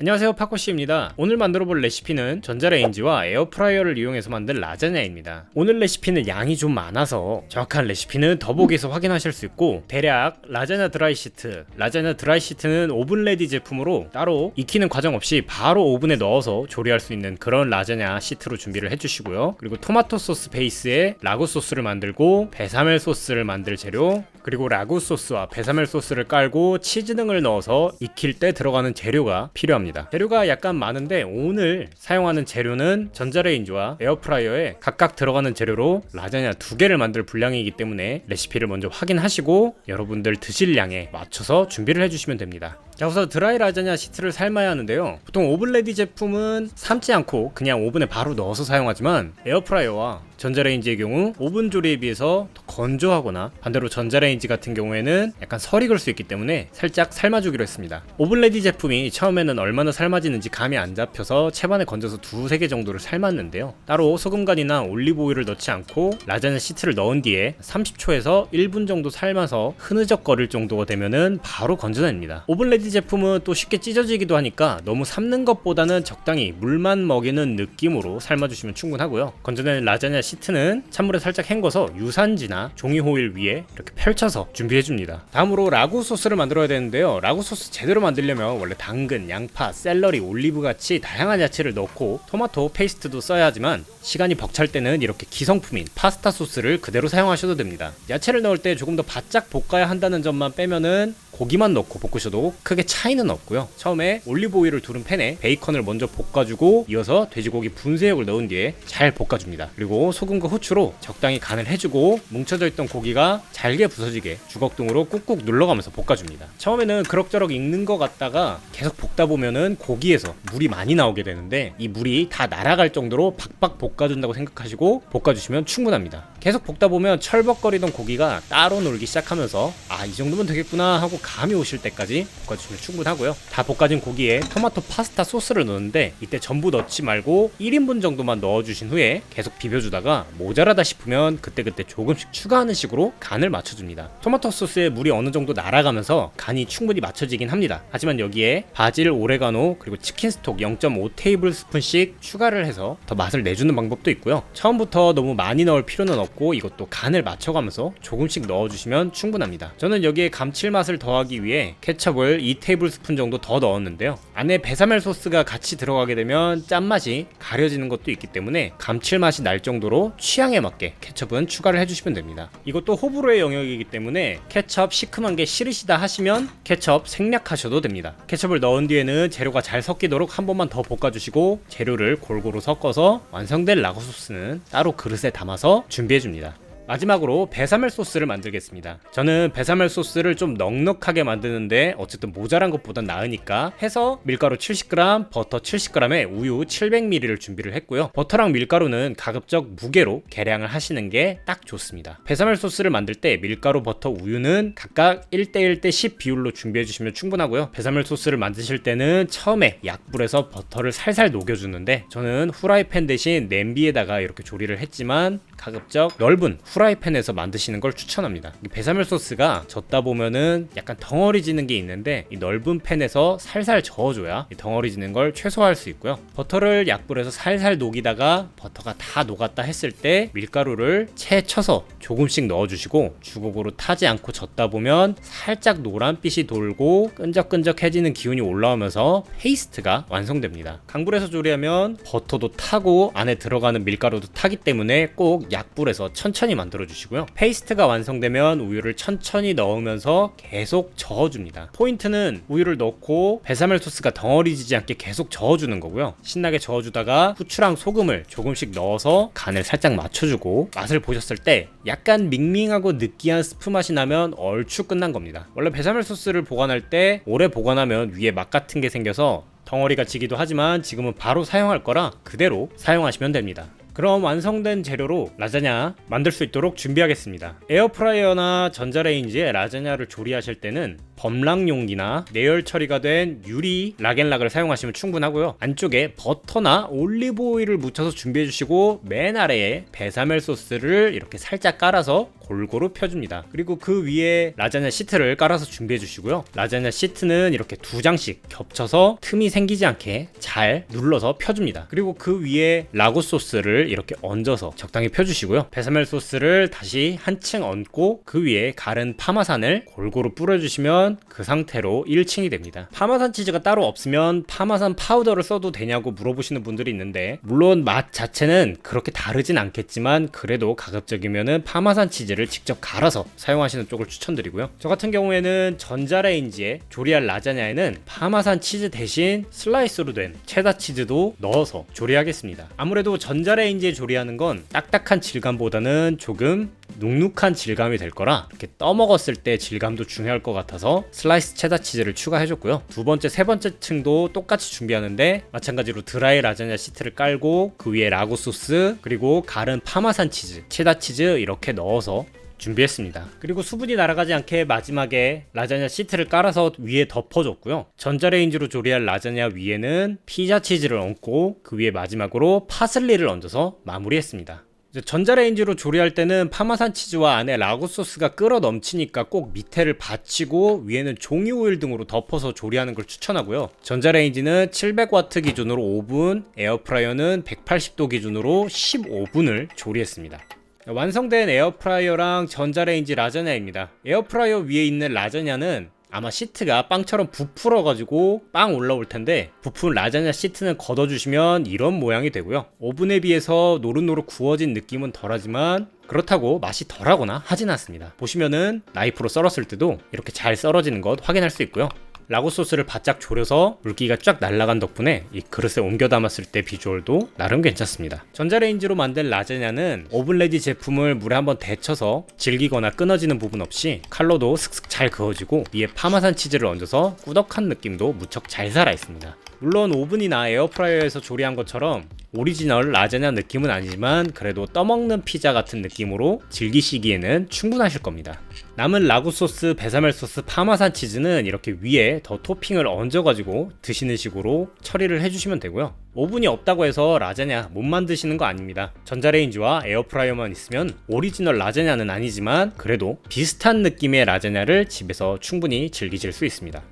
안녕하세요 파코씨입니다. 오늘 만들어 볼 레시피는 전자레인지와 에어프라이어를 이용해서 만든 라자냐입니다. 오늘 레시피는 양이 좀 많아서 정확한 레시피는 더보기에서 확인하실 수 있고 대략 라자냐 드라이 시트 라자냐 드라이 시트는 오븐 레디 제품으로 따로 익히는 과정 없이 바로 오븐에 넣어서 조리할 수 있는 그런 라자냐 시트로 준비를 해주시고요. 그리고 토마토 소스 베이스에 라구 소스를 만들고 베사멜 소스를 만들 재료 그리고 라구 소스와 베사멜 소스를 깔고 치즈 등을 넣어서 익힐 때 들어가는 재료가 필요합니다. 재료가 약간 많은데 오늘 사용하는 재료는 전자레인지와 에어프라이어에 각각 들어가는 재료로 라자냐 두 개를 만들 분량이기 때문에 레시피를 먼저 확인하시고 여러분들 드실 양에 맞춰서 준비를 해주시면 됩니다. 자 우선 드라이 라자냐 시트를 삶아야 하는데요. 보통 오븐레디 제품은 삶지 않고 그냥 오븐에 바로 넣어서 사용하지만 에어프라이어와 전자레인지의 경우 오븐 조리에 비해서 더 건조하거나 반대로 전자레인지 같은 경우에는 약간 설이 걸 수 있기 때문에 살짝 삶아주기로 했습니다. 오븐레디 제품이 처음에는 얼마나 삶아지는지 감이 안 잡혀서 채반에 건져서 두세 개 정도를 삶았는데요. 따로 소금간이나 올리브 오일을 넣지 않고 라자냐 시트를 넣은 뒤에 30초에서 1분 정도 삶아서 흐느적거릴 정도가 되면은 바로 건져냅니다. 오븐레디 제품은 또 쉽게 찢어지기도 하니까 너무 삶는 것보다는 적당히 물만 먹이는 느낌으로 삶아주시면 충분하고요. 건져낸 라자냐 시트는 찬물에 살짝 헹궈서 유산지나 종이 호일 위에 이렇게 펼쳐서 준비해 줍니다. 다음으로 라구 소스를 만들어야 되는데요. 라구 소스 제대로 만들려면 원래 당근, 양파, 샐러리, 올리브 같이 다양한 야채를 넣고 토마토 페이스트도 써야 하지만 시간이 벅찰 때는 이렇게 기성품인 파스타 소스를 그대로 사용하셔도 됩니다. 야채를 넣을 때 조금 더 바짝 볶아야 한다는 점만 빼면은 고기만 넣고 볶으셔도 크게 차이는 없고요. 처음에 올리브 오일을 두른 팬에 베이컨을 먼저 볶아주고 이어서 돼지고기 분쇄육을 넣은 뒤에 잘 볶아줍니다. 그리고 소금과 후추로 적당히 간을 해주고 뭉쳐져 있던 고기가 잘게 부서지게 주걱등으로 꾹꾹 눌러가면서 볶아줍니다. 처음에는 그럭저럭 익는 것 같다가 계속 볶다 보면은 고기에서 물이 많이 나오게 되는데 이 물이 다 날아갈 정도로 박박 볶아준다고 생각하시고 볶아주시면 충분합니다. 계속 볶다 보면 철벅거리던 고기가 따로 놀기 시작하면서 아 이 정도면 되겠구나 하고 감이 오실 때까지 볶아주시면 충분하고요. 다 볶아진 고기에 토마토 파스타 소스를 넣는데 이때 전부 넣지 말고 1인분 정도만 넣어주신 후에 계속 비벼주다가 모자라다 싶으면 그때그때 조금씩 추가하는 식으로 간을 맞춰줍니다. 토마토 소스에 물이 어느 정도 날아가면서 간이 충분히 맞춰지긴 합니다. 하지만 여기에 바질, 오레가노 그리고 치킨 스톡 0.5 테이블 스푼씩 추가를 해서 더 맛을 내주는 방법도 있고요. 처음부터 너무 많이 넣을 필요는 없고 이것도 간을 맞춰가면서 조금씩 넣어주시면 충분합니다. 저는 여기에 감칠맛을 더하기 위해 케첩을 2 테이블 스푼 정도 더 넣었는데요. 안에 베사멜 소스가 같이 들어가게 되면 짠맛이 가려지는 것도 있기 때문에 감칠맛이 날 정도로 취향에 맞게 케첩은 추가를 해주시면 됩니다. 이것도 호불호의 영역이기 때문에 케첩 시큼한 게 싫으시다 하시면 케첩 생략하셔도 됩니다. 케첩을 넣은 뒤에는 재료가 잘 섞이도록 한 번만 더 볶아주시고 재료를 골고루 섞어서 완성된 라고 소스는 따로 그릇에 담아서 준비해 줍니다. 마지막으로 베사멜 소스를 만들겠습니다. 저는 베사멜 소스를 좀 넉넉하게 만드는데 어쨌든 모자란 것보단 나으니까 해서 밀가루 70g, 버터 70g에 우유 700ml를 준비를 했고요. 버터랑 밀가루는 가급적 무게로 계량을 하시는 게 딱 좋습니다. 베사멜 소스를 만들 때 밀가루, 버터, 우유는 각각 1대1 대 10 비율로 준비해 주시면 충분하고요. 베사멜 소스를 만드실 때는 처음에 약불에서 버터를 살살 녹여주는데 저는 후라이팬 대신 냄비에다가 이렇게 조리를 했지만 가급적 넓은 후라이팬 에서 만드시는 걸 추천합니다. 이 베사멜 소스가 젓다 보면은 약간 덩어리지는 게 있는데 이 넓은 팬에서 살살 저어줘야 이 덩어리지는 걸 최소화할 수 있고요. 버터를 약불에서 살살 녹이다가 버터가 다 녹았다 했을 때 밀가루를 채 쳐서 조금씩 넣어주시고 주걱으로 타지 않고 젓다 보면 살짝 노란빛이 돌고 끈적끈적해지는 기운이 올라오면서 페이스트가 완성됩니다. 강불에서 조리하면 버터도 타고 안에 들어가는 밀가루도 타기 때문에 꼭 약불에서 천천히 만 들어 주시고요. 페이스트가 완성되면 우유를 천천히 넣으면서 계속 저어줍니다. 포인트는 우유를 넣고 베사멜 소스가 덩어리지지 않게 계속 저어주는 거고요. 신나게 저어주다가 후추랑 소금을 조금씩 넣어서 간을 살짝 맞춰주고 맛을 보셨을 때 약간 밍밍하고 느끼한 스프 맛이 나면 얼추 끝난 겁니다. 원래 베사멜 소스를 보관할 때 오래 보관하면 위에 맛 같은 게 생겨서 덩어리가 지기도 하지만 지금은 바로 사용할 거라 그대로 사용하시면 됩니다. 그럼 완성된 재료로 라자냐 만들 수 있도록 준비하겠습니다. 에어프라이어나 전자레인지에 라자냐를 조리하실 때는 범랑 용기나 내열 처리가 된 유리 락앤락을 사용하시면 충분하고요. 안쪽에 버터나 올리브 오일을 묻혀서 준비해 주시고 맨 아래에 베사멜 소스를 이렇게 살짝 깔아서 골고루 펴줍니다. 그리고 그 위에 라자냐 시트를 깔아서 준비해 주시고요. 라자냐 시트는 이렇게 두 장씩 겹쳐서 틈이 생기지 않게 잘 눌러서 펴줍니다. 그리고 그 위에 라구 소스를 이렇게 얹어서 적당히 펴주시고요. 베사멜 소스를 다시 한층 얹고 그 위에 가른 파마산을 골고루 뿌려주시면 그 상태로 1층이 됩니다. 파마산 치즈가 따로 없으면 파마산 파우더를 써도 되냐고 물어보시는 분들이 있는데 물론 맛 자체는 그렇게 다르진 않겠지만 그래도 가급적이면은 파마산 치즈를 직접 갈아서 사용하시는 쪽을 추천드리고요. 저 같은 경우에는 전자레인지에 조리할 라자냐에는 파마산 치즈 대신 슬라이스로 된 체다 치즈도 넣어서 조리하겠습니다. 아무래도 전자레인지에 조리하는 건 딱딱한 질감보다는 조금 눅눅한 질감이 될 거라 이렇게 떠먹었을 때 질감도 중요할 것 같아서 슬라이스 체다 치즈를 추가해줬고요. 두 번째, 세 번째 층도 똑같이 준비하는데 마찬가지로 드라이 라자냐 시트를 깔고 그 위에 라구 소스 그리고 가른 파마산 치즈, 체다 치즈 이렇게 넣어서 준비했습니다. 그리고 수분이 날아가지 않게 마지막에 라자냐 시트를 깔아서 위에 덮어줬고요. 전자레인지로 조리할 라자냐 위에는 피자 치즈를 얹고 그 위에 마지막으로 파슬리를 얹어서 마무리했습니다. 전자레인지로 조리할 때는 파마산 치즈와 안에 라구 소스가 끓어 넘치니까 꼭 밑에를 받치고 위에는 종이 오일 등으로 덮어서 조리하는 걸 추천하고요. 전자레인지는 700와트 기준으로 5분, 에어프라이어는 180도 기준으로 15분을 조리했습니다. 완성된 에어프라이어랑 전자레인지 라자냐입니다. 에어프라이어 위에 있는 라자냐는 아마 시트가 빵처럼 부풀어가지고 빵 올라올 텐데 부푼 라자냐 시트는 걷어주시면 이런 모양이 되고요. 오븐에 비해서 노릇노릇 구워진 느낌은 덜하지만 그렇다고 맛이 덜하거나 하진 않습니다. 보시면은 나이프로 썰었을 때도 이렇게 잘 썰어지는 것 확인할 수 있고요. 라구 소스를 바짝 졸여서 물기가 쫙 날아간 덕분에 이 그릇에 옮겨 담았을 때 비주얼도 나름 괜찮습니다. 전자레인지로 만든 라자냐는 오븐레디 제품을 물에 한번 데쳐서 질기거나 끊어지는 부분 없이 칼로도 슥슥 잘 그어지고 위에 파마산 치즈를 얹어서 꾸덕한 느낌도 무척 잘 살아 있습니다. 물론 오븐이나 에어프라이어에서 조리한 것처럼 오리지널 라자냐 느낌은 아니지만 그래도 떠먹는 피자 같은 느낌으로 즐기시기에는 충분하실 겁니다. 남은 라구 소스, 베사멜 소스, 파마산 치즈는 이렇게 위에 더 토핑을 얹어가지고 드시는 식으로 처리를 해주시면 되고요. 오븐이 없다고 해서 라자냐 못 만드시는 거 아닙니다. 전자레인지와 에어프라이어만 있으면 오리지널 라자냐는 아니지만 그래도 비슷한 느낌의 라자냐를 집에서 충분히 즐기실 수 있습니다.